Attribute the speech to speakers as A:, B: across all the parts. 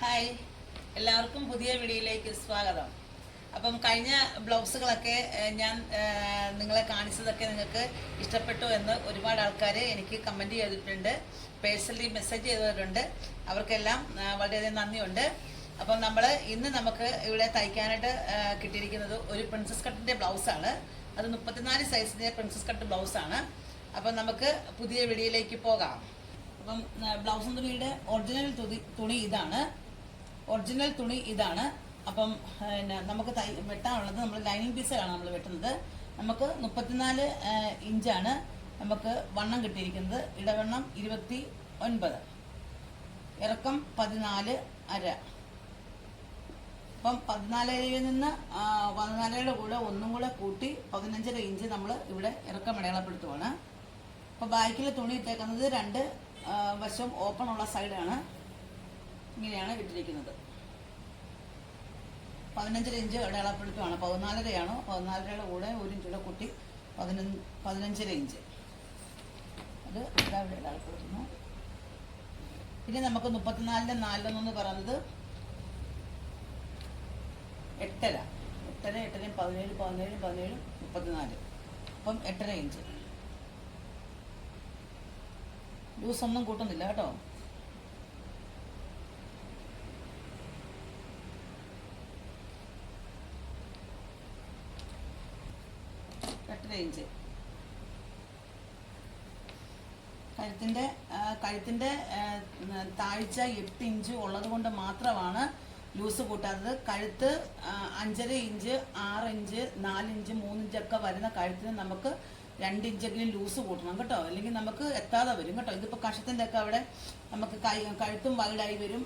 A: Hi. എല്ലാവർക്കും പുതിയ വീഡിയോയിലേക്ക് സ്വാഗതം. അപ്പം കഴിഞ്ഞ ബ്ലൗസുകളൊക്കെ ഞാൻ നിങ്ങളെ കാണിച്ചതൊക്കെ നിങ്ങൾക്ക് ഇഷ്ടപ്പെട്ടു എന്ന് ഒരുപാട് ആൾക്കാർ എനിക്ക് കമന്റ് ചെയ്തിട്ടുണ്ട്. പേഴ്സണലി മെസ്സേജ് ചെയ്തവരുണ്ട് അവർക്കെല്ലാം വളരെയധികം നന്ദിയുണ്ട്. അപ്പം നമ്മൾ ഇന്ന് നമുക്ക് ഇവിടെ തയ്ക്കാനായിട്ട് കിട്ടിയിരിക്കുന്നത് ഒരു പ്രിൻസസ് കട്ടിന്റെ ബ്ലൗസാണ് അത് മുപ്പത്തിനാല് സൈസിന്റെ പ്രിൻസസ് കട്ട് ബ്ലൗസാണ് അപ്പം നമുക്ക് പുതിയ വീഡിയോയിലേക്ക് പോകാം. അപ്പം ബ്ലൗസ് തുണിയുടെ ഒറിജിനൽ തുണി ഇതാണ്. ഒറിജിനൽ തുണി ഇതാണ്. അപ്പം പിന്നെ നമുക്ക് വെട്ടാനുള്ളത് നമ്മൾ ലൈനിങ് പീസുകളാണ് നമ്മൾ വെട്ടുന്നത്. നമുക്ക് മുപ്പത്തിനാല് ഇഞ്ചാണ് നമുക്ക് വണ്ണം കിട്ടിയിരിക്കുന്നത്. ഇടവണ്ണം ഇരുപത്തി ഒൻപത് ഇറക്കം പതിനാല് അര. അപ്പം പതിനാലരയിൽ നിന്ന് പതിനാലരയുടെ കൂടെ ഒന്നും കൂടെ കൂട്ടി പതിനഞ്ചര ഇഞ്ച് നമ്മൾ ഇവിടെ ഇറക്കം അടയാളപ്പെടുത്തുവാണ്. അപ്പോൾ ബാക്കിൽ തുണി ഇട്ടേക്കുന്നത് രണ്ട് വശം ഓപ്പൺ ഉള്ള സൈഡാണ്. ഇങ്ങനെയാണ് ഇട്ടിരിക്കുന്നത് പതിനഞ്ചര ഇഞ്ച് അടയാളപ്പെടുത്തുവാണ്. പതിനാലരയാണോ? പതിനാലരയുടെ കൂടെ ഒരു ഇഞ്ചിയുടെ കുട്ടി പതിനഞ്ച് പതിനഞ്ചര ഇഞ്ച്. അത് ഇതവിടെ ഇടളപ്പെടുത്തുന്നു പിന്നെ നമുക്ക് മുപ്പത്തിനാലിന്റെ നാലിലൊന്നെന്ന് പറയുന്നത് എട്ടര. എട്ടര എട്ടരയും പതിനേഴ് പതിനേഴ് പതിനേഴ് മുപ്പത്തിനാല്. അപ്പം എട്ടര ഇഞ്ച്. ലൂസ് കൂട്ടുന്നില്ല കേട്ടോ. ഇഞ്ച് കഴുത്തിന്റെ കഴുത്തിന്റെ താഴ്ച എട്ട് ഇഞ്ച് ഉള്ളത് കൊണ്ട് മാത്രമാണ് ലൂസ് കൂട്ടാത്തത്. കഴുത്ത് അഞ്ചര ഇഞ്ച് ആറ് ഇഞ്ച് നാല് ഇഞ്ച് മൂന്ന് ഇഞ്ചൊക്കെ വരുന്ന കഴുത്തിന് നമുക്ക് രണ്ട് ഇഞ്ചെങ്കിലും ലൂസ് കൂട്ടണം കേട്ടോ. അല്ലെങ്കിൽ നമുക്ക് എത്താതെ വരും കേട്ടോ. ഇതിപ്പോൾ കഷത്തിന്റെ ഒക്കെ അവിടെ നമുക്ക് കൈ കഴുത്തും വൈഡായി വരും.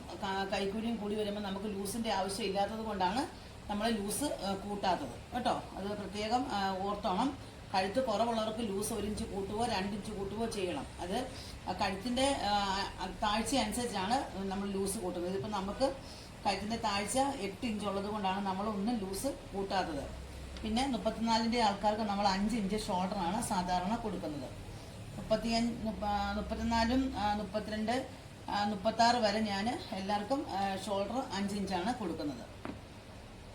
A: കൈക്കൂലിയും കൂടി വരുമ്പോൾ നമുക്ക് ലൂസിന്റെ ആവശ്യം ഇല്ലാത്തത് കൊണ്ടാണ് നമ്മൾ ലൂസ് കൂട്ടാത്തത് കേട്ടോ. അത് പ്രത്യേകം ഓർത്തോണം. കഴുത്ത് കുറവുള്ളവർക്ക് ലൂസ് ഒരു ഇഞ്ച് കൂട്ടുകയോ രണ്ട് ഇഞ്ച് കൂട്ടുകയോ ചെയ്യണം. അത് കഴുത്തിന്റെ താഴ്ച അനുസരിച്ചാണ് നമ്മൾ ലൂസ് കൂട്ടുന്നത്. ഇതിപ്പോൾ നമുക്ക് കഴുത്തിന്റെ താഴ്ച എട്ട് ഇഞ്ച് ഉള്ളത് കൊണ്ടാണ് നമ്മൾ ഒന്നും ലൂസ് കൂട്ടാത്തത്. പിന്നെ മുപ്പത്തിനാലിന്റെ ആൾക്കാർക്ക് നമ്മൾ അഞ്ച് ഇഞ്ച് ഷോൾഡറാണ് സാധാരണ കൊടുക്കുന്നത്. മുപ്പത്തിയഞ്ച് മുപ്പത്തിനാലും മുപ്പത്തിരണ്ട് മുപ്പത്താറ് വരെ ഞാൻ എല്ലാവർക്കും ഷോൾഡർ അഞ്ച് ഇഞ്ചാണ് കൊടുക്കുന്നത്.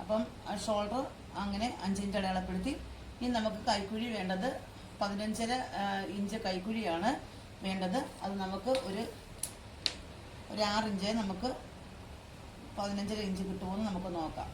A: അപ്പം ഷോൾഡർ അങ്ങനെ അഞ്ച് ഇഞ്ച് അടയാളപ്പെടുത്തി ഇനി നമുക്ക് കൈക്കുഴി വേണ്ടത് പതിനഞ്ചര ഇഞ്ച് കൈക്കുഴിയാണ് വേണ്ടത്. അത് നമുക്ക് ഒരു ഒരു ആറിഞ്ച് നമുക്ക് പതിനഞ്ചര ഇഞ്ച് കിട്ടുമോ എന്ന് നമുക്ക് നോക്കാം.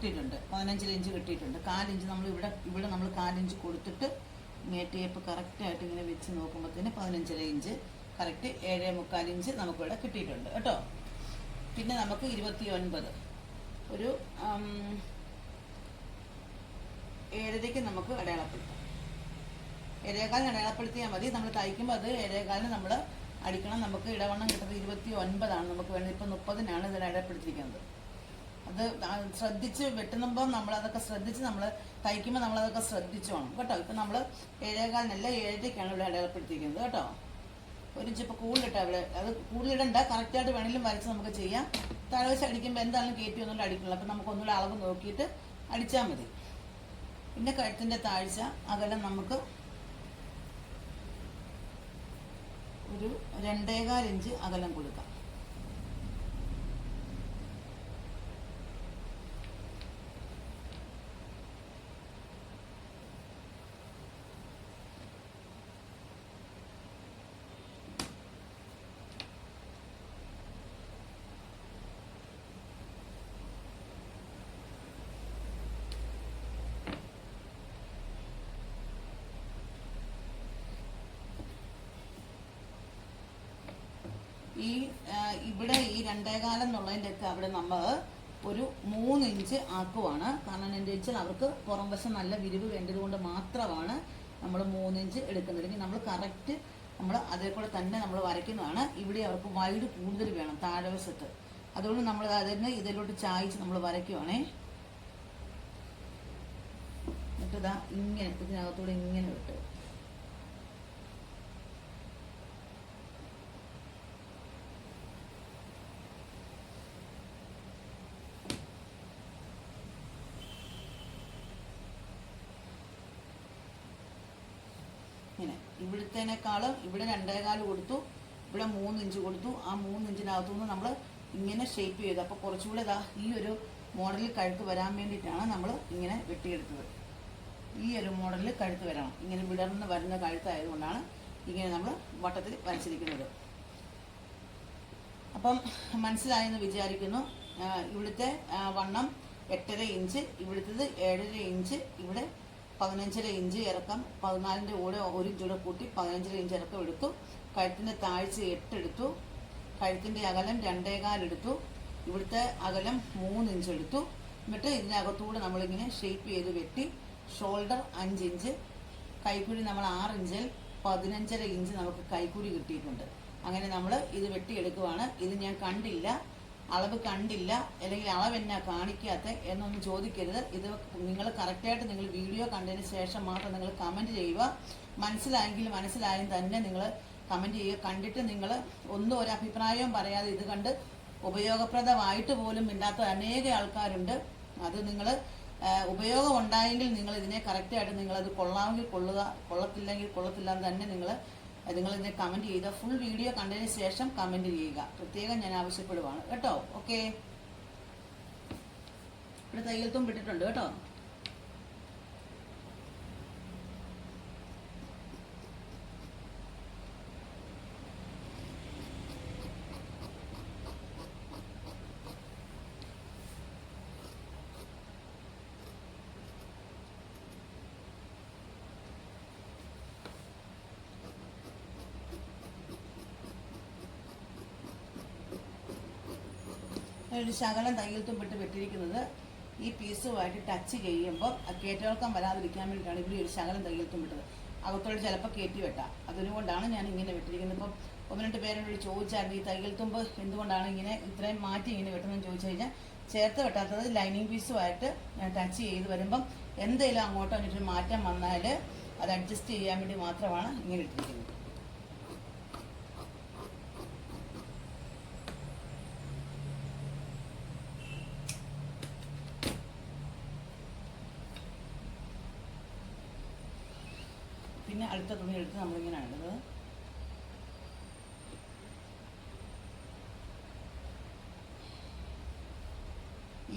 A: കിട്ടിയിട്ടുണ്ട്. പതിനഞ്ചിൽ ഇഞ്ച് കിട്ടിയിട്ടുണ്ട്. കാലിഞ്ച് നമ്മൾ ഇവിടെ ഇവിടെ നമ്മൾ കാലിഞ്ച് കൊടുത്തിട്ട് ഇങ്ങനെ ടേപ്പ് കറക്റ്റായിട്ട് ഇങ്ങനെ വെച്ച് നോക്കുമ്പോഴത്തേന് പതിനഞ്ചര ഇഞ്ച് കറക്റ്റ് ഏഴ് മുക്കാൽ ഇഞ്ച് നമുക്കിവിടെ കിട്ടിയിട്ടുണ്ട്. കേട്ടോ? പിന്നെ നമുക്ക് ഇരുപത്തി ഒൻപത് ഒരു ഏഴരയ്ക്ക് നമുക്ക് അടയാളപ്പെടുത്താം. ഏഴേകാലിന് അടയാളപ്പെടുത്തിയാൽ മതി. നമ്മൾ തയ്ക്കുമ്പോൾ അത് ഏഴേകാലിന് നമ്മൾ അടിക്കണം. നമുക്ക് ഇടവണ്ണം കിട്ടുന്നത് ഇരുപത്തി ഒൻപതാണ് നമുക്ക് വേണ്ടത് ഇപ്പം മുപ്പതിനാണ് ഇതിൽ അടയാളപ്പെടുത്തിയിരിക്കുന്നത്. അത് ശ്രദ്ധിച്ച് വെട്ടുമ്പോൾ നമ്മൾ അതൊക്കെ ശ്രദ്ധിച്ച് നമ്മൾ തയ്ക്കുമ്പോൾ നമ്മൾ അതൊക്കെ ശ്രദ്ധിച്ചു വേണം. കേട്ടോ? ഇപ്പം നമ്മൾ ഏഴേകാലിനല്ല ഏഴരയ്ക്കാണ് ഇവിടെ അടയാളപ്പെടുത്തിയിരിക്കുന്നത്. കേട്ടോ? ഒരു ഇഞ്ച് ഇപ്പോൾ ഇവിടെ. അവിടെ അത് കൂടുതലിടണ്ട. കറക്റ്റായിട്ട് വേണമെങ്കിലും വരച്ച് നമുക്ക് ചെയ്യാം. വെച്ച് അടിക്കുമ്പോൾ എന്തായാലും കയറ്റി ഒന്നുകൂടെ അടിക്കുള്ളൂ അപ്പം നമുക്ക് ഒന്നുകൂടെ അളവ് നോക്കിയിട്ട് അടിച്ചാൽ മതി. പിന്നെ കഴുത്തിന്റെ താഴ്ച അകലം നമുക്ക് ഒരു രണ്ടേകാൽ ഇഞ്ച് അകലം കൊടുക്കാം. ഈ ഇവിടെ ഈ രണ്ടേകാലം എന്നുള്ളതിന്റെ ഒക്കെ അവിടെ നമ്മൾ ഒരു മൂന്ന് ഇഞ്ച് ആക്കുവാണ്. കാരണം എന്താ വെച്ചാൽ അവർക്ക് പുറം വശം നല്ല വിരിവ് വേണ്ടത് കൊണ്ട് മാത്രമാണ് നമ്മൾ മൂന്ന് ഇഞ്ച് എടുക്കുന്നത്. അല്ലെങ്കിൽ നമ്മൾ കറക്റ്റ് നമ്മൾ അതേ കൂടെ തന്നെ നമ്മൾ വരയ്ക്കുന്നതാണ്. ഇവിടെ അവർക്ക് വൈഡ് കൂടുതൽ വേണം താഴെവശത്ത്. അതുകൊണ്ട് നമ്മൾ അതിനെ ഇതിലോട്ട് ചായച്ച് നമ്മൾ വരയ്ക്കുവാണേ. എന്നിട്ട് ഇതാ ഇങ്ങനെ ഇതിനകത്തൂടെ ഇങ്ങനെ വിട്ട്. ഇവിടുത്തേനേക്കാളും ഇവിടെ രണ്ടേകാൽ കൊടുത്തു ഇവിടെ മൂന്നിഞ്ച് കൊടുത്തു. ആ മൂന്നിഞ്ചിനകത്തു നിന്ന് നമ്മൾ ഇങ്ങനെ ഷേപ്പ് ചെയ്തു. അപ്പോൾ കുറച്ചുകൂടെ ഇതാ ഈ ഒരു മോഡലിൽ കഴുത്ത് വരാൻ വേണ്ടിയിട്ടാണ് നമ്മൾ ഇങ്ങനെ വെട്ടിയെടുത്തത്. ഈ ഒരു മോഡലിൽ കഴുത്ത് വരണം. ഇങ്ങനെ വിടർന്ന് വരുന്ന കഴുത്തായതുകൊണ്ടാണ് ഇങ്ങനെ നമ്മൾ വട്ടത്തിൽ വരച്ചിരിക്കുന്നത്. അപ്പം മനസ്സിലായെന്ന് വിചാരിക്കുന്നു. ഇവിടുത്തെ വണ്ണം എട്ടര ഇഞ്ച് ഇവിടുത്തത് ഏഴര ഇഞ്ച് ഇവിടെ പതിനഞ്ചര ഇഞ്ച് ഇറക്കം പതിനാലിന്റെ കൂടെ ഒരു ഇഞ്ചൂടെ കൂടെ കൂട്ടി പതിനഞ്ചര ഇഞ്ച് ഇറക്കം എടുത്തു. കഴുത്തിന്റെ താഴ്ച എട്ടെടുത്തു കഴുത്തിന്റെ അകലം രണ്ടേകാൽ എടുത്തു. ഇവിടുത്തെ അകലം മൂന്ന് ഇഞ്ച് എടുത്തു. എന്നിട്ട് ഇതിനകത്തൂടെ നമ്മളിങ്ങനെ ഷേപ്പ് ചെയ്ത് വെട്ടി ഷോൾഡർ അഞ്ച് ഇഞ്ച് കൈക്കുഴി നമ്മൾ ആറ് ഇഞ്ചിൽ പതിനഞ്ചര ഇഞ്ച് നമുക്ക് കൈക്കുഴി കിട്ടിയിട്ടുണ്ട്. അങ്ങനെ നമ്മൾ ഇത് വെട്ടിയെടുക്കുവാണ്. ഇത് ഞാൻ കണ്ടില്ല. അളവ് കണ്ടില്ല അല്ലെങ്കിൽ അളവ് എന്നാ കാണിക്കാത്ത എന്നൊന്നും ചോദിക്കരുത്. ഇത് നിങ്ങൾ കറക്റ്റായിട്ട് നിങ്ങൾ വീഡിയോ കണ്ടതിന് ശേഷം മാത്രം നിങ്ങൾ കമന്റ് ചെയ്യുക. മനസ്സിലായെങ്കിൽ മനസ്സിലായും തന്നെ നിങ്ങൾ കമന്റ് ചെയ്യുക. കണ്ടിട്ട് നിങ്ങൾ ഒന്നും ഒരു അഭിപ്രായവും പറയാതെ ഇത് കണ്ട് ഉപയോഗപ്രദമായിട്ട് പോലും ഇല്ലാത്ത അനേക ആൾക്കാരുണ്ട്. അത് നിങ്ങൾ ഉപയോഗം ഉണ്ടായെങ്കിൽ നിങ്ങൾ ഇതിനെ കറക്റ്റായിട്ട് നിങ്ങളത് കൊള്ളാമെങ്കിൽ കൊള്ളുക. കൊള്ളത്തില്ലെങ്കിൽ കൊള്ളത്തില്ല എന്ന് തന്നെ നിങ്ങൾ നിങ്ങൾ ഇതിനെ കമന്റ് ചെയ്യുക ഫുൾ വീഡിയോ കണ്ടതിന് ശേഷം കമന്റ് ചെയ്യുക. പ്രത്യേകം ഞാൻ ആവശ്യപ്പെടുവാണ്. കേട്ടോ? ഓക്കെ ഇവിടെ തയ്യൽ തുമ്പിട്ടിട്ടുണ്ട് കേട്ടോ? ഒരു ശകലം തയ്യൽ തുമ്പിട്ട് വെട്ടിയിരിക്കുന്നത് ഈ പീസുമായിട്ട് ടച്ച് ചെയ്യുമ്പോൾ കയറ്റിളക്കം വരാതിരിക്കാൻ വേണ്ടിയിട്ടാണ് ഇവിടെ ഒരു ശകലം തയ്യൽ തുമ്പിട്ടത് അകത്തോട് ചിലപ്പോൾ കയറ്റി വെട്ടാം. അതുകൊണ്ടാണ് ഞാൻ ഇങ്ങനെ വെട്ടിയിരിക്കുന്നത് ഇപ്പം ഒന്ന് രണ്ട് പേരോട് ചോദിച്ചായിരുന്നു ഈ തയ്യൽ തുമ്പ് എന്തുകൊണ്ടാണ് ഇങ്ങനെ ഇത്രയും മാറ്റി ഇങ്ങനെ വെട്ടുന്നതെന്ന് ചോദിച്ചു കഴിഞ്ഞാൽ ചേർത്ത് വെട്ടാത്തത് ലൈനിങ് പീസുമായിട്ട് ടച്ച് ചെയ്ത് വരുമ്പം എന്തെങ്കിലും അങ്ങോട്ടോ അതിനൊരു മാറ്റം വന്നാൽ അത് അഡ്ജസ്റ്റ് ചെയ്യാൻ വേണ്ടി മാത്രമാണ് ഇങ്ങനെ ഇട്ടിരിക്കുന്നത് പിന്നെ അടുത്ത തുണി എടുത്ത് നമ്മളിങ്ങനെ ഇടുന്നത്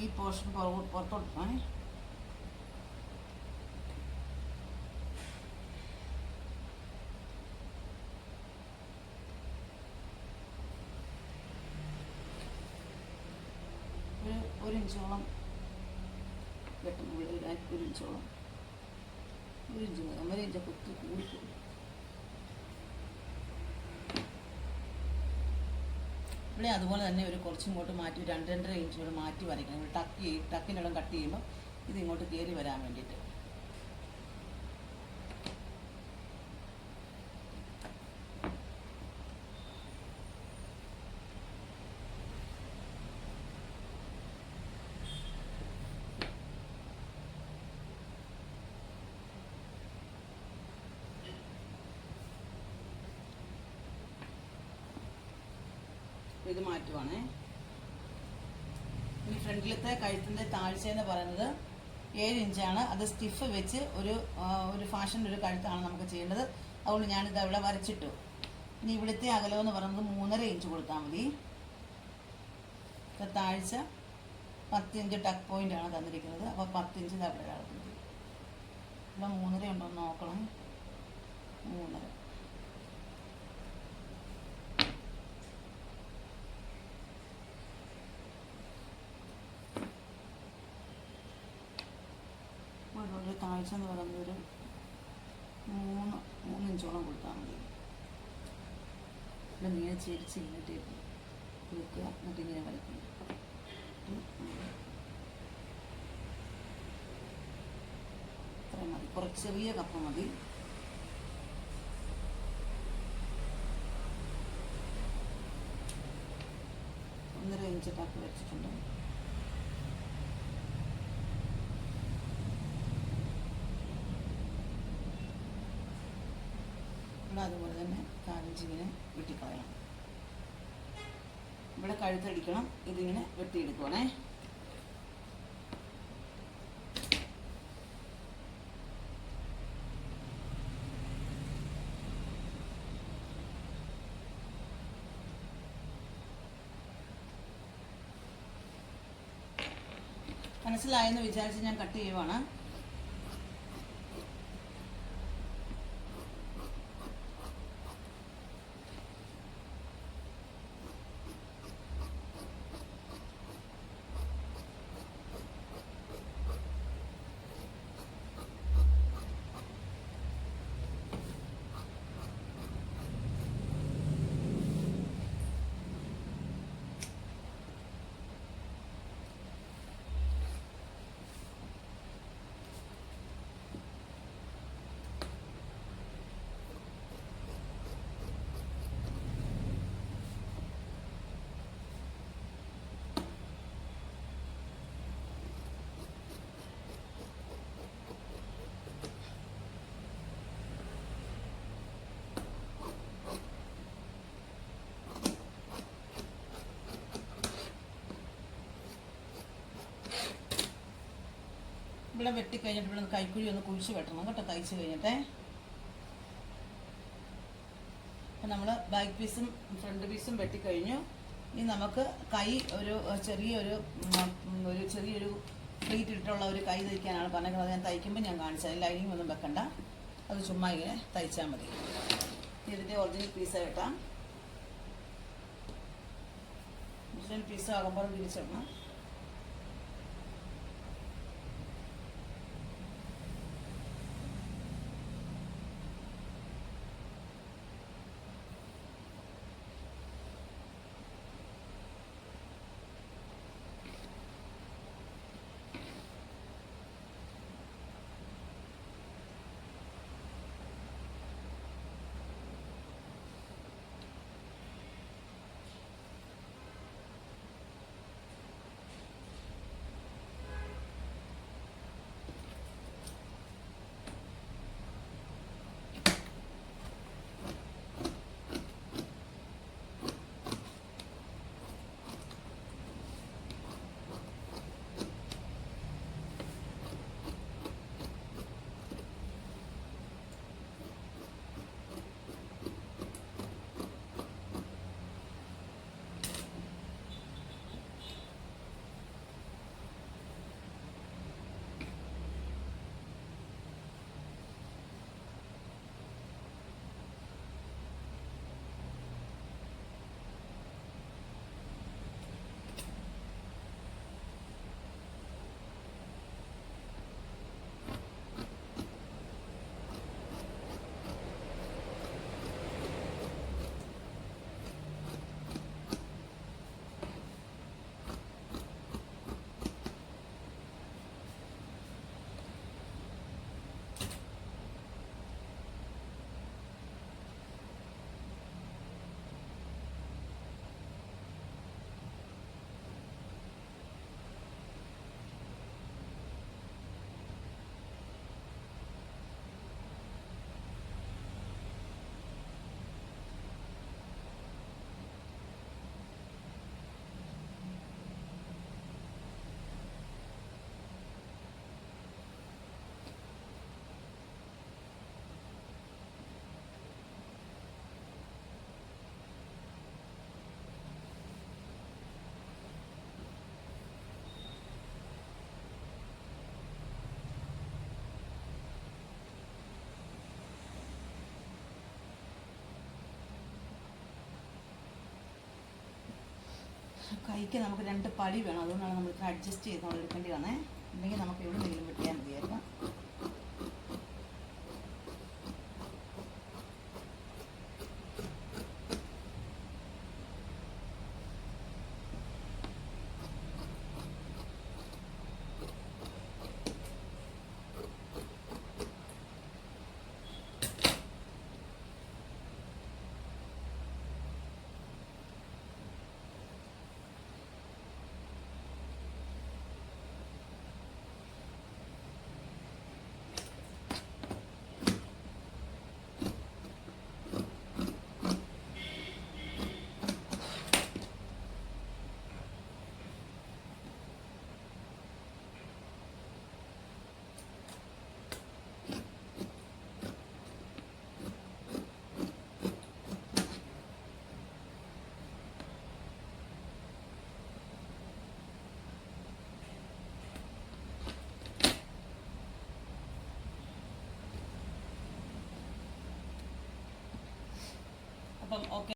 A: ഈ പോർഷൻ പുറത്തോട്ട് പോണേ ഒരു ഒരു ഇഞ്ചോളം വെട്ടണം ഇവിടെ ഒരു ഒരു ഇഞ്ചോളം. ഒരു ഇഞ്ച് മതി ഒന്നര ഇഞ്ച് കുത്തി കൂടിപ്പോയി ഇവിടെ അതുപോലെ തന്നെ ഒരു കുറച്ച് ഇങ്ങോട്ട് മാറ്റി രണ്ട് രണ്ടര ഇഞ്ച് കൂടെ മാറ്റി വരയ്ക്കണം. ടക്ക് ചെയ്യും കട്ട് ചെയ്യുമ്പോൾ ഇത് ഇങ്ങോട്ട് കയറി വരാൻ വേണ്ടിയിട്ട്. ഇത് മാറ്റുവാണേ. ഇനി ഫ്രണ്ടിലത്തെ കഴുത്തിന്റെ താഴ്ച എന്ന് പറയുന്നത് ഏഴ് ഇഞ്ചാണ്. അത് സ്റ്റിഫ് വെച്ച് ഒരു ഒരു ഫാഷന്റെ ഒരു കഴുത്താണ് നമുക്ക് ചെയ്യേണ്ടത്. അതുകൊണ്ട് ഞാനിത് അവിടെ വരച്ചിട്ടു. ഇനി ഇവിടുത്തെ അകലം എന്ന് പറയുന്നത് മൂന്നര ഇഞ്ച് കൊടുത്താൽ മതി. താഴ്ച പത്ത് ഇഞ്ച് ടക്ക് പോയിന്റ് ആണ് തന്നിരിക്കുന്നത്. അപ്പോൾ പത്തിഞ്ച് അവിടെ കിടക്കുന്നത് ഇവിടെ മൂന്നര ഉണ്ടോ എന്ന് നോക്കണം മൂന്നര താഴ്ച എന്ന് പറയുന്നത് ഒരു മൂന്ന് മൂന്ന് ഇഞ്ചോളം കൊടുത്താൽ മതി. ഇവിടെ നീളെ ചേരിച്ച് ഇങ്ങോട്ട് കൊടുക്കുക എന്നിട്ട് ഇങ്ങനെ വരയ്ക്കും ഇത്രയും മതി. കുറച്ച് ചെറിയ കപ്പ മതി. ഒന്നര ഇഞ്ച് ടക്ക് വെച്ചിട്ടുണ്ട്. അതുപോലെ തന്നെ കാലിഞ്ചി ഇങ്ങനെ വെട്ടിക്കളയണം. ഇവിടെ കഴുത്തടിക്കണം ഇതിങ്ങനെ വെട്ടിയെടുക്കണേ മനസ്സിലായെന്ന് വിചാരിച്ച് ഞാൻ കട്ട് ചെയ്യുവാണ്. ഇവിടെ വെട്ടി കഴിഞ്ഞിട്ട് ഇവിടെ കൈക്കുഴി ഒന്ന് കുഴിച്ച് വെട്ടണം കേട്ടോ തയ്ച്ച് കഴിഞ്ഞിട്ടേ. അപ്പം നമ്മൾ ബാക്ക് പീസും ഫ്രണ്ട് പീസും വെട്ടിക്കഴിഞ്ഞു ഇനി നമുക്ക് കൈ ഒരു ചെറിയൊരു ഒരു ചെറിയൊരു പ്ലീറ്റ് ഇട്ടുള്ള ഒരു കൈ തയ്ക്കാനാണ് പറഞ്ഞത് ഞാൻ തയ്ക്കുമ്പോൾ ഞാൻ കാണിച്ചത് ലൈനിങ് ഒന്നും വെക്കണ്ട. അത് ചുമ്മാ ഇങ്ങനെ തയ്ച്ചാൽ മതി. ഇതിന്റെ ഒറിജിനൽ പീസ് കേട്ടാം ഒറിജിനൽ പീസ് ആകുമ്പോൾ തിരിച്ചിടണം കൈക്ക് നമുക്ക് രണ്ട് പടി വേണം. അതുകൊണ്ടാണ് നമ്മൾ ഇത്ര അഡ്ജസ്റ്റ് ചെയ്ത് നമ്മൾ എടുക്കേണ്ടി വന്നേ. ഉണ്ടെങ്കിൽ നമുക്ക് എവിടെ നിന്നും വെട്ടിയാൽ മതിയായിരുന്നു. അപ്പം ഓക്കെ